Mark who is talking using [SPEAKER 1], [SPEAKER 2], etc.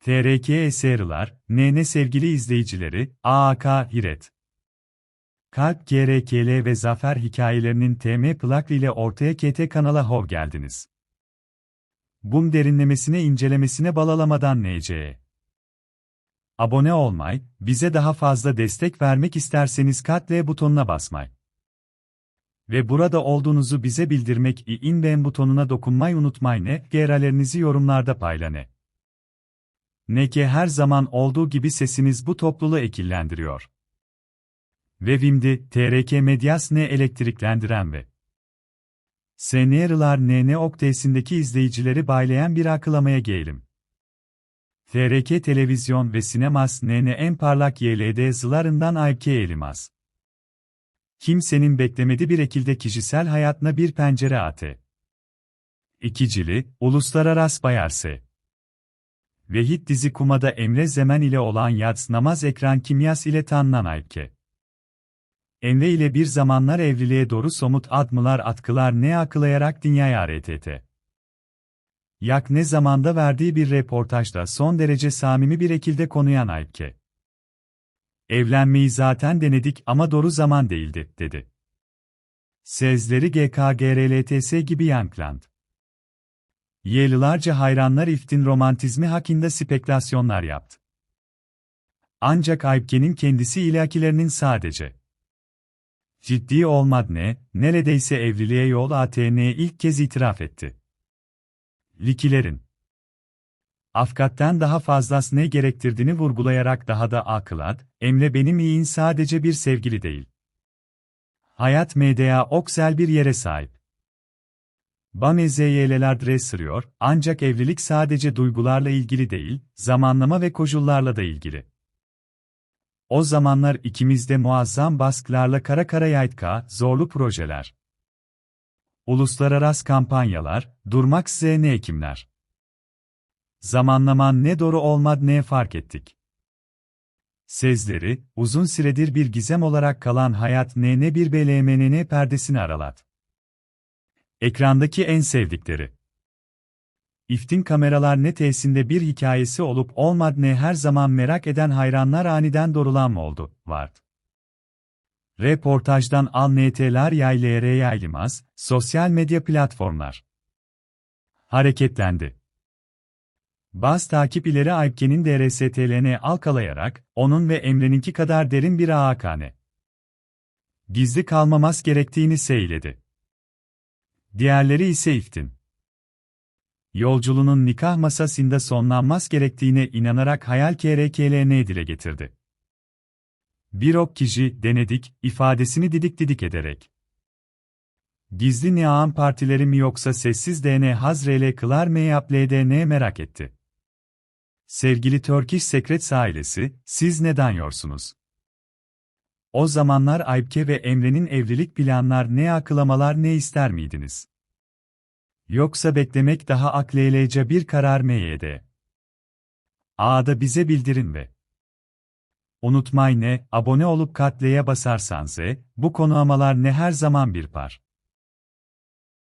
[SPEAKER 1] TRK eserler, NN sevgili izleyicileri, AAK Hiret. Kalp GRKL ve Zafer hikayelerinin TM plak ile ortaya KT kanala hov geldiniz. Bum derinlemesine incelemesine balalamadan NC'ye. Abone olmay, bize daha fazla destek vermek isterseniz kat butonuna basmay. Ve burada olduğunuzu bize bildirmek i beğen butonuna dokunmayı unutmayın. Ne, yorumlarda paylaşın. Ne ki her zaman olduğu gibi sesiniz bu topluluğu ekillendiriyor. Ve Vimdi, TRK Medyas ne elektriklendiren ve Senier'lar NN Oktesi'ndeki izleyicileri baylayan bir akılamaya gelelim. TRK Televizyon ve Sinemas NN en parlak YLD zılarından Aybke Elimaz. Kimsenin beklemedi bir ekilde kişisel hayatına bir pencere ate. İkicili, Uluslararası Bayarse. Vehit dizi kumada Emre Zemen ile olan yats namaz ekran kimyas ile tanınan Aybke. Emre ile bir zamanlar evliliğe doğru somut adımlar atkılar ne akılayarak dünyaya RTT. Yak ne zamanda verdiği bir reportajda son derece samimi bir ekilde konuyan Aybke. Evlenmeyi zaten denedik ama doğru zaman değildi, dedi. Sezleri GKGRLTS gibi yankland. Yıllarca hayranlar iftin romantizmi hakkında spekülasyonlar yaptı. Ancak Aybke'nin kendisi ilakilerinin sadece ciddi olmad ne, neredeyse evliliğe yol ATN'ye ilk kez itiraf etti. Likilerin Afgat'tan daha fazlası ne gerektirdiğini vurgulayarak daha da akılat, Emre benim iyin sadece bir sevgili değil. Hayat medya oksel bir yere sahip. Bamezeyeleler dresırıyor, ancak evlilik sadece duygularla ilgili değil, zamanlama ve koşullarla da ilgili. O zamanlar ikimizde muazzam baskılarla kara kara yaytka, zorlu projeler. Uluslararası kampanyalar, durmak size ne ekimler. Zamanlaman ne doğru olmad ne fark ettik. Sezleri, uzun süredir bir gizem olarak kalan hayat ne ne bir BLMNN perdesini aralat. Ekrandaki en sevdikleri. İftin kameralar ne tesinde bir hikayesi olup olmad ne her zaman merak eden hayranlar aniden doğrulan mı oldu, var. Reportajdan al NT'ler yaylere yaylımaz, sosyal medya platformlar. Hareketlendi. Baz takip ileri Aybke'nin DRSTL'ne alkalayarak, onun ve Emre'ninki kadar derin bir ağakane. Gizli kalmamas gerektiğini seyledi. Diğerleri ise iftin. Yolculuğunun nikah masasında sonlanmaz gerektiğine inanarak hayal KRKLN dile getirdi. Bir ok kişi, denedik, ifadesini didik didik ederek. Gizli Niağan partileri mi yoksa sessiz DN Hazrele kılar mı yap LDN merak etti. Sevgili Turkish Secrets ailesi, siz ne danıyorsunuz? O zamanlar Aybke ve Emre'nin evlilik planlar ne akılamalar ne ister miydiniz? Yoksa beklemek daha akleyleyici bir karar meyede. A'da bize bildirin ve Unutmayın ne, abone olup katleye basarsanız, bu konu amalar ne her zaman bir par.